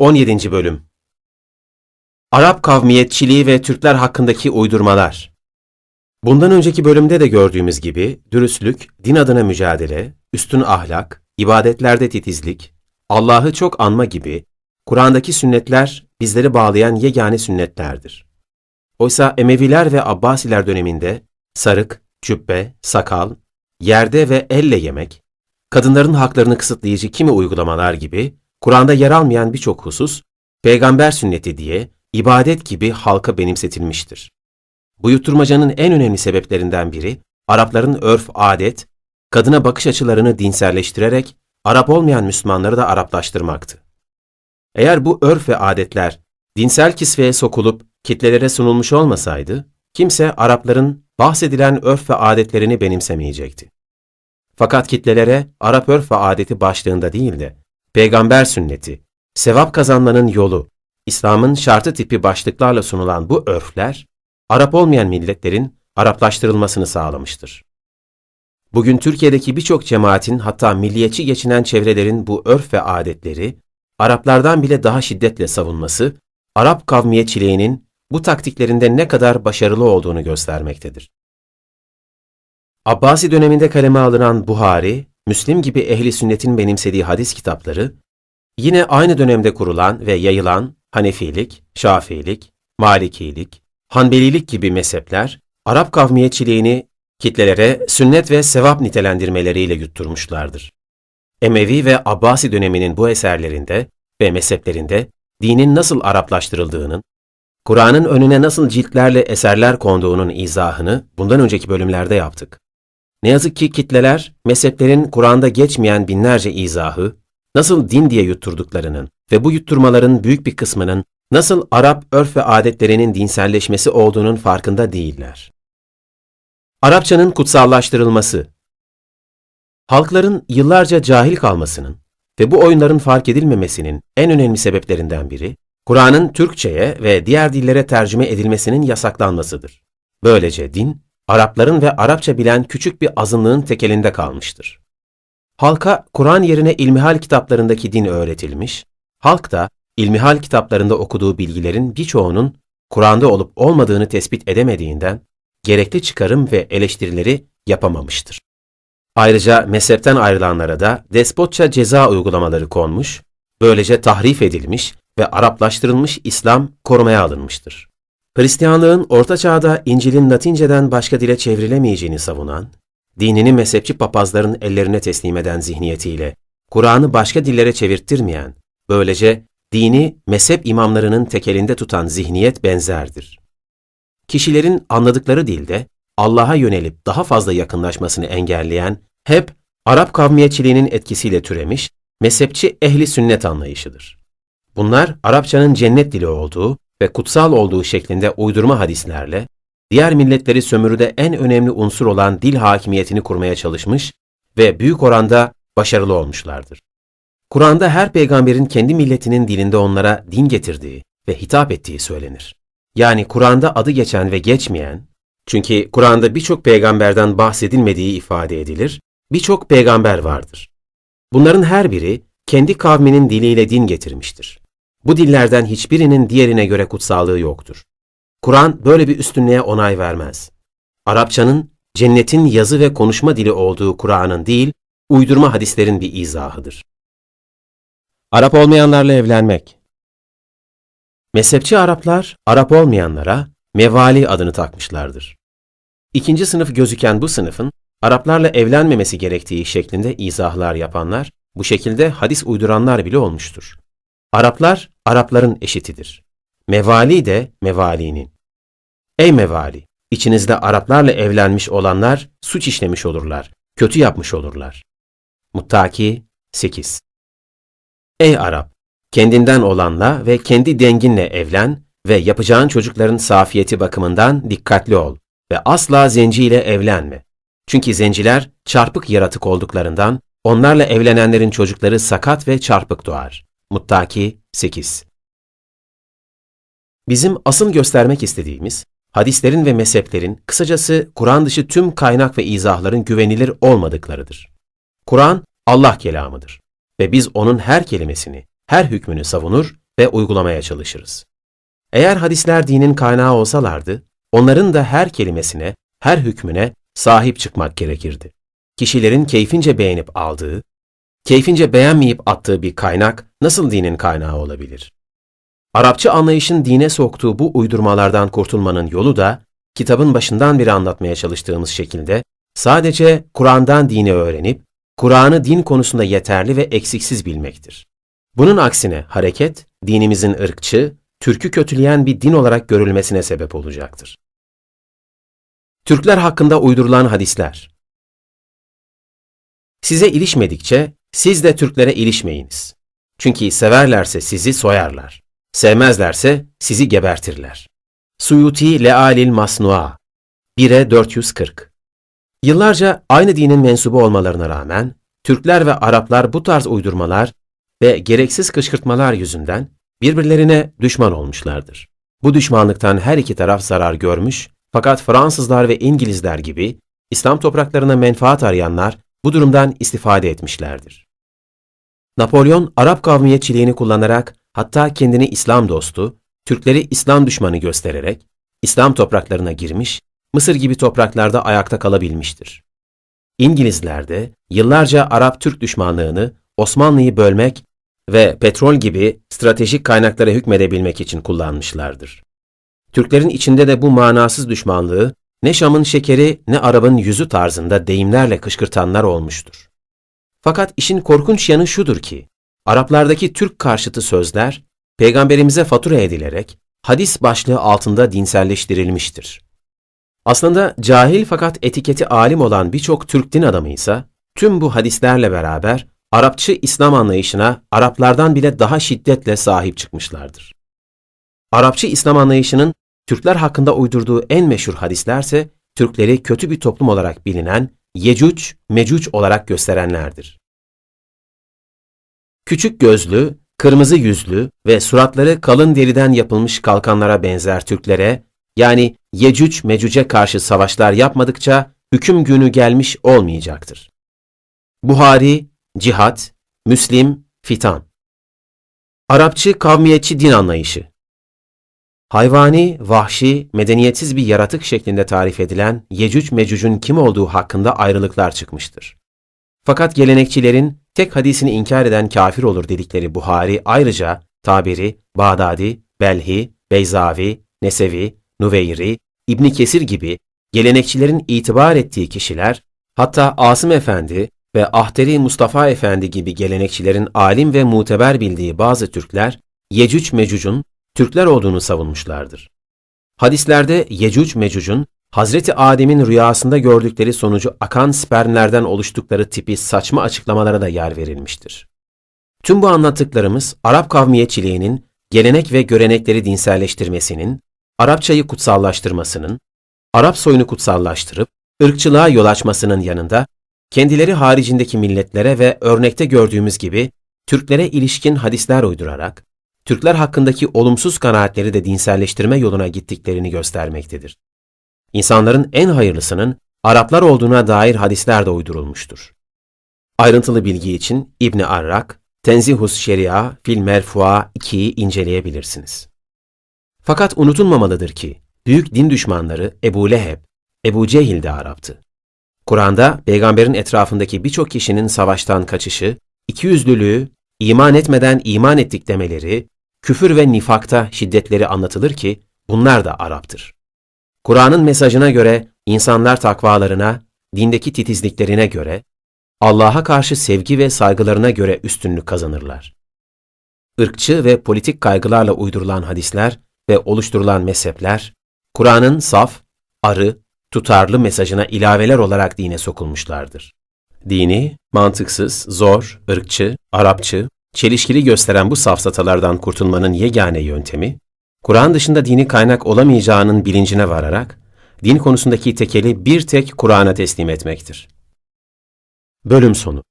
17. Bölüm Arap kavmiyetçiliği ve Türkler hakkındaki uydurmalar Bundan önceki bölümde de gördüğümüz gibi dürüstlük, din adına mücadele, üstün ahlak, ibadetlerde titizlik, Allah'ı çok anma gibi Kur'an'daki sünnetler bizleri bağlayan yegane sünnetlerdir. Oysa Emeviler ve Abbasiler döneminde sarık, cübbe, sakal, yerde ve elle yemek, kadınların haklarını kısıtlayıcı kimi uygulamalar gibi Kur'an'da yer almayan birçok husus, peygamber sünneti diye ibadet gibi halka benimsetilmiştir. Bu yutturmacanın en önemli sebeplerinden biri, Arapların örf, adet, kadına bakış açılarını dinselleştirerek Arap olmayan Müslümanları da Araplaştırmaktı. Eğer bu örf ve adetler dinsel kisveye sokulup kitlelere sunulmuş olmasaydı, kimse Arapların bahsedilen örf ve adetlerini benimsemeyecekti. Fakat kitlelere Arap örf ve adeti başlığında değil de peygamber sünneti, sevap kazanmanın yolu, İslam'ın şartı tipi başlıklarla sunulan bu örfler, Arap olmayan milletlerin Araplaştırılmasını sağlamıştır. Bugün Türkiye'deki birçok cemaatin hatta milliyetçi geçinen çevrelerin bu örf ve adetleri, Araplardan bile daha şiddetle savunması, Arap kavmiyetçiliğinin bu taktiklerinde ne kadar başarılı olduğunu göstermektedir. Abbasi döneminde kaleme alınan Buhari, Müslim gibi ehli sünnetin benimsediği hadis kitapları, yine aynı dönemde kurulan ve yayılan Hanefilik, Şafiilik, Malikilik, Hanbelilik gibi mezhepler, Arap kavmiyetçiliğini kitlelere sünnet ve sevap nitelendirmeleriyle yutturmuşlardır. Emevi ve Abbasi döneminin bu eserlerinde ve mezheplerinde dinin nasıl Araplaştırıldığının, Kur'an'ın önüne nasıl ciltlerle eserler konduğunun izahını bundan önceki bölümlerde yaptık. Ne yazık ki kitleler, mezheplerin Kur'an'da geçmeyen binlerce izahı, nasıl din diye yutturduklarının ve bu yutturmaların büyük bir kısmının nasıl Arap örf ve adetlerinin dinselleşmesi olduğunun farkında değiller. Arapçanın kutsallaştırılması Halkların yıllarca cahil kalmasının ve bu oyunların fark edilmemesinin en önemli sebeplerinden biri, Kur'an'ın Türkçe'ye ve diğer dillere tercüme edilmesinin yasaklanmasıdır. Böylece din, Arapların ve Arapça bilen küçük bir azınlığın tekelinde kalmıştır. Halka Kur'an yerine ilmihal kitaplarındaki din öğretilmiş, halk da ilmihal kitaplarında okuduğu bilgilerin birçoğunun Kur'an'da olup olmadığını tespit edemediğinden gerekli çıkarım ve eleştirileri yapamamıştır. Ayrıca mezhepten ayrılanlara da despotça ceza uygulamaları konmuş, böylece tahrif edilmiş ve Araplaştırılmış İslam korumaya alınmıştır. Hristiyanlığın Orta Çağ'da İncil'in Latinceden başka dile çevrilemeyeceğini savunan, dinini mezhepçi papazların ellerine teslim eden zihniyetiyle, Kur'an'ı başka dillere çevirttirmeyen, böylece dini mezhep imamlarının tekelinde tutan zihniyet benzerdir. Kişilerin anladıkları dilde Allah'a yönelip daha fazla yakınlaşmasını engelleyen hep Arap kavmiyetçiliğinin etkisiyle türemiş mezhepçi ehli sünnet anlayışıdır. Bunlar Arapçanın cennet dili olduğu ve kutsal olduğu şeklinde uydurma hadislerle diğer milletleri sömürüde en önemli unsur olan dil hakimiyetini kurmaya çalışmış ve büyük oranda başarılı olmuşlardır. Kur'an'da her peygamberin kendi milletinin dilinde onlara din getirdiği ve hitap ettiği söylenir. Yani Kur'an'da adı geçen ve geçmeyen, çünkü Kur'an'da birçok peygamberden bahsedilmediği ifade edilir, birçok peygamber vardır. Bunların her biri kendi kavminin diliyle din getirmiştir. Bu dillerden hiçbirinin diğerine göre kutsallığı yoktur. Kur'an böyle bir üstünlüğe onay vermez. Arapçanın cennetin yazı ve konuşma dili olduğu Kur'an'ın değil, uydurma hadislerin bir izahıdır. Arap olmayanlarla evlenmek Mezhepçi Araplar, Arap olmayanlara mevali adını takmışlardır. İkinci sınıf gözüken bu sınıfın, Araplarla evlenmemesi gerektiği şeklinde izahlar yapanlar, bu şekilde hadis uyduranlar bile olmuştur. Araplar, Arapların eşitidir. Mevali de mevalinin. Ey mevali! İçinizde Araplarla evlenmiş olanlar suç işlemiş olurlar, kötü yapmış olurlar. Muttaki 8 Ey Arap! Kendinden olanla ve kendi denginle evlen ve yapacağın çocukların safiyeti bakımından dikkatli ol ve asla zenciyle evlenme. Çünkü zenciler çarpık yaratık olduklarından onlarla evlenenlerin çocukları sakat ve çarpık doğar. Muttaki 8 Bizim asıl göstermek istediğimiz, hadislerin ve mezheplerin, kısacası Kur'an dışı tüm kaynak ve izahların güvenilir olmadıklarıdır. Kur'an, Allah kelamıdır ve biz onun her kelimesini, her hükmünü savunur ve uygulamaya çalışırız. Eğer hadisler dinin kaynağı olsalardı, onların da her kelimesine, her hükmüne sahip çıkmak gerekirdi. Kişilerin keyfince beğenip aldığı, keyfince beğenmeyip attığı bir kaynak nasıl dinin kaynağı olabilir? Arapça anlayışın dine soktuğu bu uydurmalardan kurtulmanın yolu da, kitabın başından beri anlatmaya çalıştığımız şekilde, sadece Kur'an'dan dini öğrenip, Kur'an'ı din konusunda yeterli ve eksiksiz bilmektir. Bunun aksine hareket, dinimizin ırkçı, Türk'ü kötüleyen bir din olarak görülmesine sebep olacaktır. Türkler hakkında uydurulan hadisler Size ilişmedikçe siz de Türklere ilişmeyiniz. Çünkü severlerse sizi soyarlar. Sevmezlerse sizi gebertirler. Suyuti Lealil Masnua 1'e 440 Yıllarca aynı dinin mensubu olmalarına rağmen Türkler ve Araplar bu tarz uydurmalar ve gereksiz kışkırtmalar yüzünden birbirlerine düşman olmuşlardır. Bu düşmanlıktan her iki taraf zarar görmüş fakat Fransızlar ve İngilizler gibi İslam topraklarına menfaat arayanlar bu durumdan istifade etmişlerdir. Napolyon Arap kavmiyetçiliğini kullanarak hatta kendini İslam dostu, Türkleri İslam düşmanı göstererek İslam topraklarına girmiş, Mısır gibi topraklarda ayakta kalabilmiştir. İngilizler de yıllarca Arap-Türk düşmanlığını Osmanlı'yı bölmek ve petrol gibi stratejik kaynaklara hükmedebilmek için kullanmışlardır. Türklerin içinde de bu manasız düşmanlığı ne Şam'ın şekeri ne Arap'ın yüzü tarzında deyimlerle kışkırtanlar olmuştur. Fakat işin korkunç yanı şudur ki, Araplardaki Türk karşıtı sözler, peygamberimize fatura edilerek hadis başlığı altında dinselleştirilmiştir. Aslında cahil fakat etiketi alim olan birçok Türk din adamı ise tüm bu hadislerle beraber Arapçı İslam anlayışına Araplardan bile daha şiddetle sahip çıkmışlardır. Arapçı İslam anlayışının Türkler hakkında uydurduğu en meşhur hadislerse Türkleri kötü bir toplum olarak bilinen Yecüc, Mecüc olarak gösterenlerdir. Küçük gözlü, kırmızı yüzlü ve suratları kalın deriden yapılmış kalkanlara benzer Türklere, yani Yecüc Mecüc'e karşı savaşlar yapmadıkça hüküm günü gelmiş olmayacaktır. Buhari, Cihat, Müslim, Fitan Arapçı kavmiyetçi din anlayışı Hayvani, vahşi, medeniyetsiz bir yaratık şeklinde tarif edilen Yecüc Mecüc'ün kim olduğu hakkında ayrılıklar çıkmıştır. Fakat gelenekçilerin tek hadisini inkar eden kafir olur dedikleri Buhari ayrıca Taberi, Bağdadi, Belhi, Beyzavi, Nesevi, Nuveyri, İbni Kesir gibi gelenekçilerin itibar ettiği kişiler, hatta Asım Efendi ve Ahteri Mustafa Efendi gibi gelenekçilerin alim ve muteber bildiği bazı Türkler, Yecüc Mecüc'ün Türkler olduğunu savunmuşlardır. Hadislerde Yecüc Mecüc'ün Hazreti Adem'in rüyasında gördükleri sonucu akan spermlerden oluştukları tipi saçma açıklamalara da yer verilmiştir. Tüm bu anlattıklarımız Arap kavmiyetçiliğinin gelenek ve görenekleri dinselleştirmesinin, Arapçayı kutsallaştırmasının, Arap soyunu kutsallaştırıp ırkçılığa yol açmasının yanında kendileri haricindeki milletlere ve örnekte gördüğümüz gibi Türklere ilişkin hadisler uydurarak Türkler hakkındaki olumsuz kanaatleri de dinselleştirme yoluna gittiklerini göstermektedir. İnsanların en hayırlısının Araplar olduğuna dair hadisler de uydurulmuştur. Ayrıntılı bilgi için İbni Arrak, Tenzihus Şeria fil Merfua 2'yi inceleyebilirsiniz. Fakat unutulmamalıdır ki büyük din düşmanları Ebu Leheb, Ebu Cehil de Arap'tı. Kur'an'da peygamberin etrafındaki birçok kişinin savaştan kaçışı, ikiyüzlülüğü, iman etmeden iman ettik demeleri, küfür ve nifakta şiddetleri anlatılır ki bunlar da Arap'tır. Kur'an'ın mesajına göre insanlar takvalarına, dindeki titizliklerine göre, Allah'a karşı sevgi ve saygılarına göre üstünlük kazanırlar. Irkçı ve politik kaygılarla uydurulan hadisler ve oluşturulan mezhepler, Kur'an'ın saf, arı, tutarlı mesajına ilaveler olarak dine sokulmuşlardır. Dini, mantıksız, zor, ırkçı, Arapçı, çelişkili gösteren bu safsatalardan kurtulmanın yegane yöntemi, Kur'an dışında dini kaynak olamayacağının bilincine vararak, din konusundaki tekeli bir tek Kur'an'a teslim etmektir. Bölüm sonu